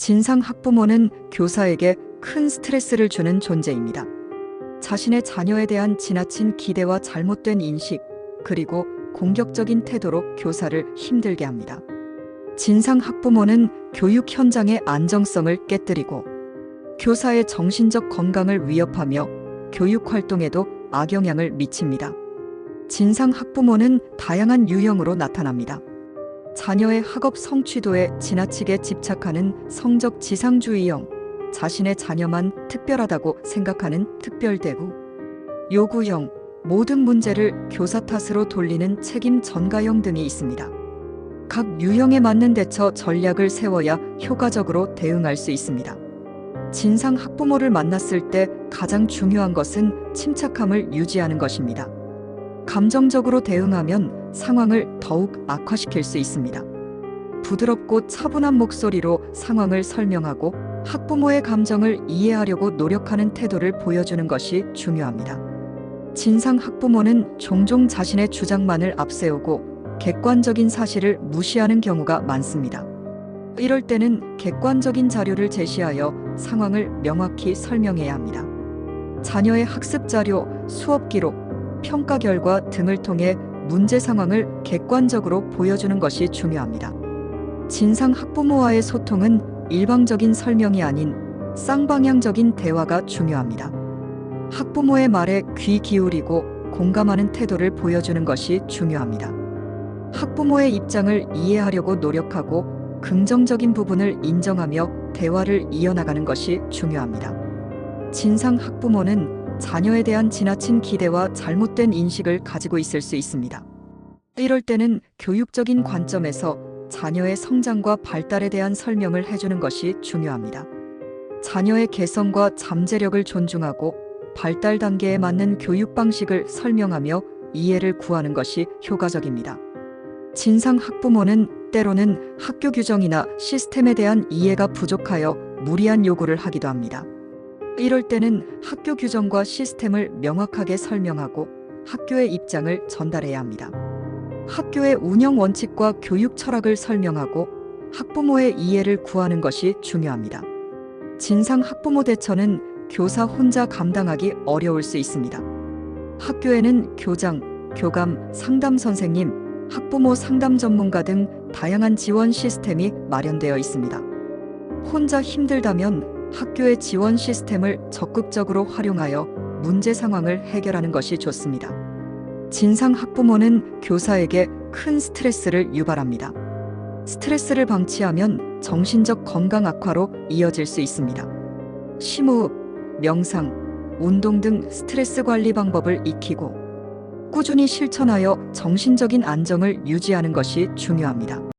진상 학부모는 교사에게 큰 스트레스를 주는 존재입니다. 자신의 자녀에 대한 지나친 기대와 잘못된 인식, 그리고 공격적인 태도로 교사를 힘들게 합니다. 진상 학부모는 교육 현장의 안정성을 깨뜨리고 교사의 정신적 건강을 위협하며 교육 활동에도 악영향을 미칩니다. 진상 학부모는 다양한 유형으로 나타납니다. 자녀의 학업 성취도에 지나치게 집착하는 성적 지상주의형, 자신의 자녀만 특별하다고 생각하는 특별대구, 요구형, 모든 문제를 교사 탓으로 돌리는 책임 전가형 등이 있습니다. 각 유형에 맞는 대처 전략을 세워야 효과적으로 대응할 수 있습니다. 진상 학부모를 만났을 때 가장 중요한 것은 침착함을 유지하는 것입니다. 감정적으로 대응하면 상황을 더욱 악화시킬 수 있습니다. 부드럽고 차분한 목소리로 상황을 설명하고 학부모의 감정을 이해하려고 노력하는 태도를 보여주는 것이 중요합니다. 진상 학부모는 종종 자신의 주장만을 앞세우고 객관적인 사실을 무시하는 경우가 많습니다. 이럴 때는 객관적인 자료를 제시하여 상황을 명확히 설명해야 합니다. 자녀의 학습 자료, 수업 기록, 평가 결과 등을 통해 문제 상황을 객관적으로 보여주는 것이 중요합니다. 진상 학부모와의 소통은 일방적인 설명이 아닌 쌍방향적인 대화가 중요합니다. 학부모의 말에 귀 기울이고 공감하는 태도를 보여주는 것이 중요합니다. 학부모의 입장을 이해하려고 노력하고 긍정적인 부분을 인정하며 대화를 이어나가는 것이 중요합니다. 진상 학부모는 자녀에 대한 지나친 기대와 잘못된 인식을 가지고 있을 수 있습니다. 이럴 때는 교육적인 관점에서 자녀의 성장과 발달에 대한 설명을 해주는 것이 중요합니다. 자녀의 개성과 잠재력을 존중하고 발달 단계에 맞는 교육 방식을 설명하며 이해를 구하는 것이 효과적입니다. 진상 학부모는 때로는 학교 규정이나 시스템에 대한 이해가 부족하여 무리한 요구를 하기도 합니다. 이럴 때는 학교 규정과 시스템을 명확하게 설명하고 학교의 입장을 전달해야 합니다. 학교의 운영 원칙과 교육 철학을 설명하고 학부모의 이해를 구하는 것이 중요합니다. 진상 학부모 대처는 교사 혼자 감당하기 어려울 수 있습니다. 학교에는 교장, 교감, 상담 선생님, 학부모 상담 전문가 등 다양한 지원 시스템이 마련되어 있습니다. 혼자 힘들다면 학교의 지원 시스템을 적극적으로 활용하여 문제 상황을 해결하는 것이 좋습니다. 진상 학부모는 교사에게 큰 스트레스를 유발합니다. 스트레스를 방치하면 정신적 건강 악화로 이어질 수 있습니다. 심호흡, 명상, 운동 등 스트레스 관리 방법을 익히고 꾸준히 실천하여 정신적인 안정을 유지하는 것이 중요합니다.